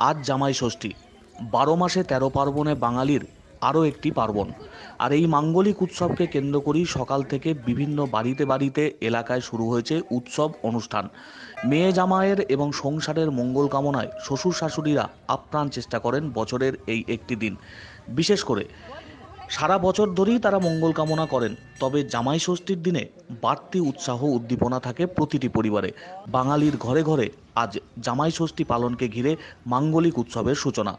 আজ জামাই ষষ্ঠী। বারো মাসে তেরো পার্বণে বাঙালির আরও একটি পার্বণ। আর এই মাঙ্গলিক উৎসবকে কেন্দ্র করেই সকাল থেকে বিভিন্ন বাড়িতে বাড়িতে এলাকায় শুরু হয়েছে উৎসব অনুষ্ঠান। মেয়ে জামায়ের এবং সংসারের মঙ্গল কামনায় শ্বশুর শাশুড়িরা আপ্রাণ চেষ্টা করেন বছরের এই একটি দিন। বিশেষ করে সারা বছর ধরেই তারা মঙ্গল কামনা করেন, তবে জামাই ষষ্ঠীর দিনে বাড়তি উৎসাহ উদ্দীপনা থাকে প্রতিটি পরিবারে। বাঙালির ঘরে ঘরে আজ জামাই ষষ্ঠী পালনকে ঘিরে মাঙ্গলিক উৎসবের সূচনা।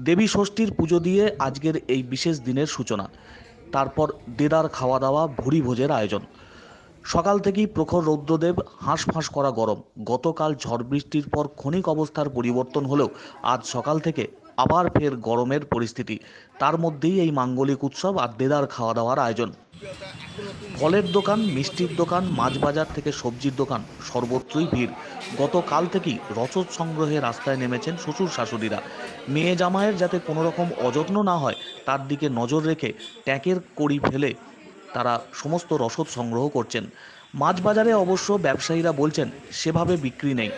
দেবী ষষ্ঠীর পুজো দিয়ে আজকের এই বিশেষ দিনের সূচনা। তারপর দেদার খাওয়া দাওয়া ভুরি ভোজের আয়োজন। সকাল থেকেই প্রখর রৌদ্রদেব হাঁসফাঁস করা গরম। গতকাল ঝড় বৃষ্টির পর ক্ষণিক অবস্থার পরিবর্তন হলেও আজ সকাল থেকে আবার ফের গরমের পরিস্থিতি। তার মধ্যেই এই মাঙ্গলিক উৎসব আর দেদার খাওয়া দাওয়ার আয়োজন। ফলের দোকান, মিষ্টির দোকান মাছ বাজার থেকে সবজির দোকান, সর্বত্রই ভিড়। গতকাল থেকেই রসদ সংগ্রহে রাস্তায় নেমেছেন শ্বশুর শাশুড়িরা। মেয়ে জামাইয়ের যাতে কোনো রকম অযত্ন না হয়, তার দিকে নজর রেখে ট্যাঁকের কড়ি ফেলে তারা সমস্ত রসদ সংগ্রহ করছেন। মাছ বাজারে অবশ্য ব্যবসায়ীরা বলছেন, সেভাবে বিক্রি নেই,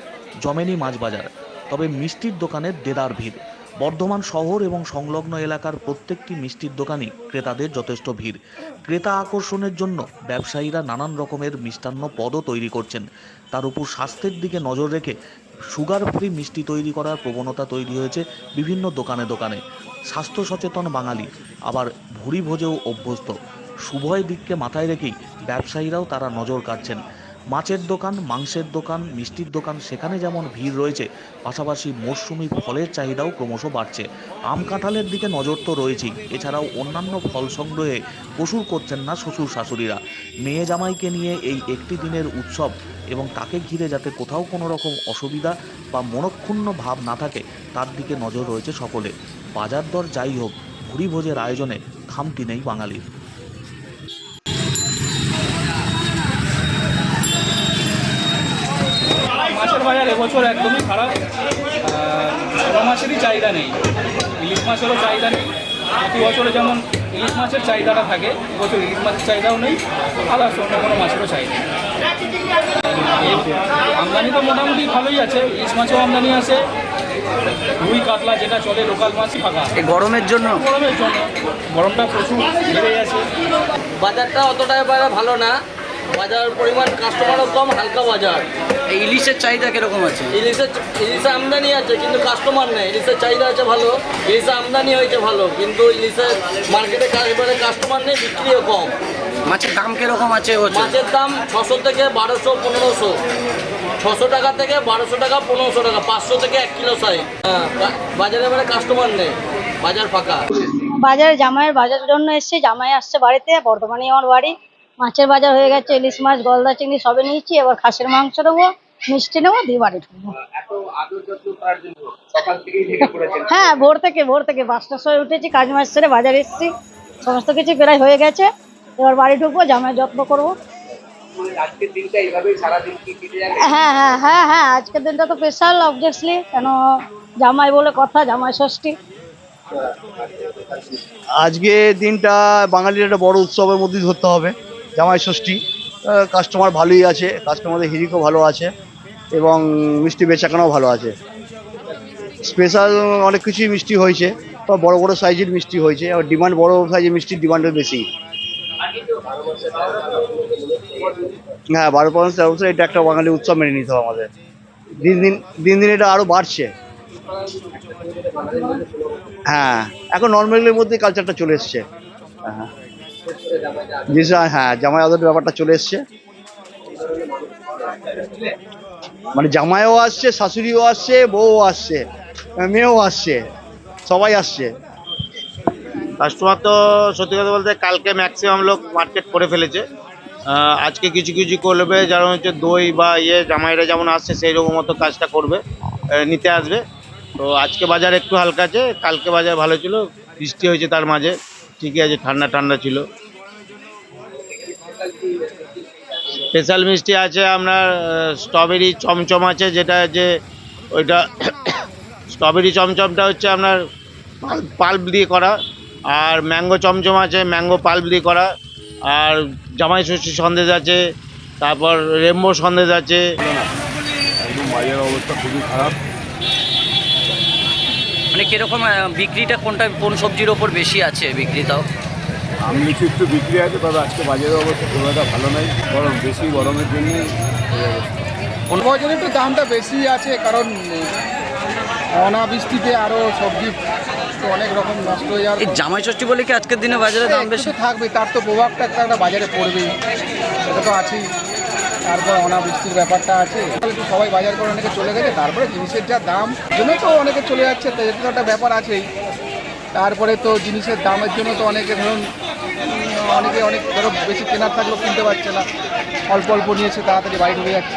জমেনি মাছ বাজার তবে মিষ্টির দোকানের দেদার ভিড়। বর্ধমান শহর এবং সংলগ্ন এলাকার প্রত্যেকটি মিষ্টির দোকানই ক্রেতাদের যথেষ্ট ভিড়। ক্রেতা আকর্ষণের জন্য ব্যবসায়ীরা নানান রকমের মিষ্টান্ন পদও তৈরি করছেন। তার উপর স্বাস্থ্যের দিকে নজর রেখে সুগার ফ্রি মিষ্টি তৈরি করার প্রবণতা তৈরি হয়েছে বিভিন্ন দোকানে দোকানে। স্বাস্থ্য সচেতন বাঙালি আবার ভুরি ভোজেও অভ্যস্ত। শুভয় দিককে মাথায় রেখেই ব্যবসায়ীরাও তারা নজর কাটছেন মাছের দোকান, মাংসের দোকান, মিষ্টির দোকান, সেখানে যেমন ভিড় রয়েছে, পাশাপাশি মরশুমি ফলের চাহিদাও ক্রমশ বাড়ছে। আম কাঁঠালের দিকে নজর তো রয়েছেই, এছাড়াও অন্যান্য ফল সংগ্রহে কসুর করছেন না শ্বশুর শাশুড়িরা। মেয়ে জামাইকে নিয়ে এই একটি দিনের উৎসব এবং তাকে ঘিরে যাতে কোথাও কোনো রকম অসুবিধা বা মনক্ষুণ্ণ ভাব না থাকে, তার দিকে নজর রয়েছে সকলে। বাজার দর যাই হোক ভুরি ভোজের আয়োজনে খামতি নেই বাঙালির। এবছর একদমই খারাপ। বড় মাছেরই চাহিদা নেই। ইলিশ মাছেরও চাহিদা নেই। প্রতি বছরে যেমন ইলিশ মাছের চাহিদাটা থাকে বছর ইলিশ মাছের চাহিদাও নেই আদার্স অন্য কোনো মাছেরও চাহিদা নেই। আমদানি তো মোটামুটি ভালোই আছে ইলিশ মাছও আমদানি আছে। রুই কাতলা যেটা চলে লোকাল মাছই ফাঁকা। এই গরমের জন্য? গরমের জন্য। গরমটা প্রচুর বেড়ে গেছে। বাজারটা অতটা ভালো না। বাজার পরিমাণ কাস্টমারও কম হালকা বাজার। ইলিশের চাহিদা কীরকম আছে? ইলিশের ইলিশে আমদানি আছে কিন্তু কাস্টমার নেই। ইলিশের চাহিদা আছে ভালো ইলিশে আমদানি হয়েছে ভালো কিন্তু ইলিশের মার্কেটে এবারে কাস্টমার নেই বিক্রিও কম। মাছের দাম কীরকম আছে মাছের দাম ছশো থেকে বারোশো পনেরোশো। ছশো টাকা থেকে বারোশো টাকা পনেরোশো টাকা পাঁচশো থেকে এক কিলো সাইজ হ্যাঁ বাজারে এবারে কাস্টমার নেই বাজার ফাঁকা। বাজারে জামাইয়ের বাজারের জন্য এসেছি জামাই আসছে বাড়িতে বর্ধমানে আমার বাড়ি। মাছের বাজার হয়ে গেছে, ইলিশ মাছ, গলদা চিংড়ি সবে নিয়েছি, এবার খাসির মাংস নেব, মিষ্টি নেব, দিয়ে বাড়ি ঢুকবো হ্যাঁ ভোর থেকে ভোর থেকে, পাঁচটার সময় উঠেছি, কাজ মাছ সেরে বাজারে এসেছি, সমস্ত কিছু প্রায় হয়ে গেছে, এবার বাড়ি ঢুকবো, জামাই যত্ন করব। হ্যাঁ হ্যাঁ হ্যাঁ হ্যাঁ আজকের দিনটা তো স্পেশাল অবভিয়াসলি কেন জামাই বলে কথা, জামাই ষষ্ঠী। আজকে দিনটা বাঙালির একটা বড় উৎসবের মধ্যে ধরতে হবে। জামাই ষষ্ঠী কাস্টমার ভালোই আছে কাস্টমারদের হিরিকও ভালো আছে এবং মিষ্টি বেচাকেনাও ভালো আছে। স্পেশাল অনেক কিছুই মিষ্টি হয়েছে বড় বড় সাইজের মিষ্টি হয়েছে, আর ডিমান্ড বড় সাইজের মিষ্টির ডিমান্ডও বেশি। হ্যাঁ বারো পাঁচ তেরো বছর এটা একটা বাঙালি উৎসব মেনে নিতে হবে আমাদের। দিন দিন দিন দিন এটা আরও বাড়ছে। হ্যাঁ এখন নর্মালের মধ্যে কালচারটা চলে এসছে। হ্যাঁ হ্যাঁ জামাই আদরের ব্যাপারটা চলে এসছে। মানে জামাইও আসছে, শাশুড়িও আসছে, বউও আসছে মেয়েও আসছে, সবাই আসছে। কাস্টমার তো সত্যি কথা বলতে কালকে ম্যাক্সিমাম লোক মার্কেট করে ফেলেছে। আজকে কিছু কিছু করবে, যারা হচ্ছে দই বা ইয়ে জামাইরা যেমন আসছে, সেই রকম মতো কাজটা করবে নিতে আসবে। তো আজকে বাজার একটু হালকা আছে, কালকে বাজার ভালো ছিল, বৃষ্টি হয়েছে তার মাঝে, ঠিকই আছে, ঠান্ডা ঠান্ডা ছিল। স্পেশাল মিষ্টি আছে আপনার স্ট্রবেরি চমচম আছে যেটা যে ওইটা স্ট্রবেরি চমচমটা হচ্ছে আপনার পাল্প দিয়ে করা আর ম্যাঙ্গো চমচম আছে ম্যাঙ্গো পাল্প দিয়ে করা আর জামাই ষষ্ঠী সন্দেশ আছে তারপর রেম্বো সন্দেশ আছে। একদম বাজারের অবস্থা খুবই খারাপ। মানে কীরকম বিক্রিটা কোনটা কোন সবজির ওপর বেশি আছে বিক্রিটাও আম লিচু একটু বিক্রি আছে তবে আজকে বাজারের অবস্থা খুব একটা ভালো নাই। গরম বেশি গরমের জন্য বছর একটু দামটা বেশি আছে কারণ অনাবৃষ্টিতে আরও সবজি তো অনেক রকম নষ্ট হয়ে যাওয়ার এই জামাই ষষ্ঠী বলে কি আজকের দিনে বাজারে দাম বেশি? থাকবে তার তো প্রভাবটা একটা একটা বাজারে পড়বেই। সেটা তো আছেই। তারপর অনাবৃষ্টির ব্যাপারটা আছে। একটু সবাই বাজার করে অনেকে চলে গেছে তারপরে জিনিসের যা দাম জন্য তো অনেকে চলে যাচ্ছে তো এটা তো একটা ব্যাপার আছেই। তারপরে তো জিনিসের দামের জন্য তো অনেকে ধরুন অনেকে অনেক ধরো বেশি কেনার থাকলেও কিনতে পারছে না। অল্প অল্প নিয়েছে, তাড়াতাড়ি বাড়ি ঢুকে যাচ্ছে।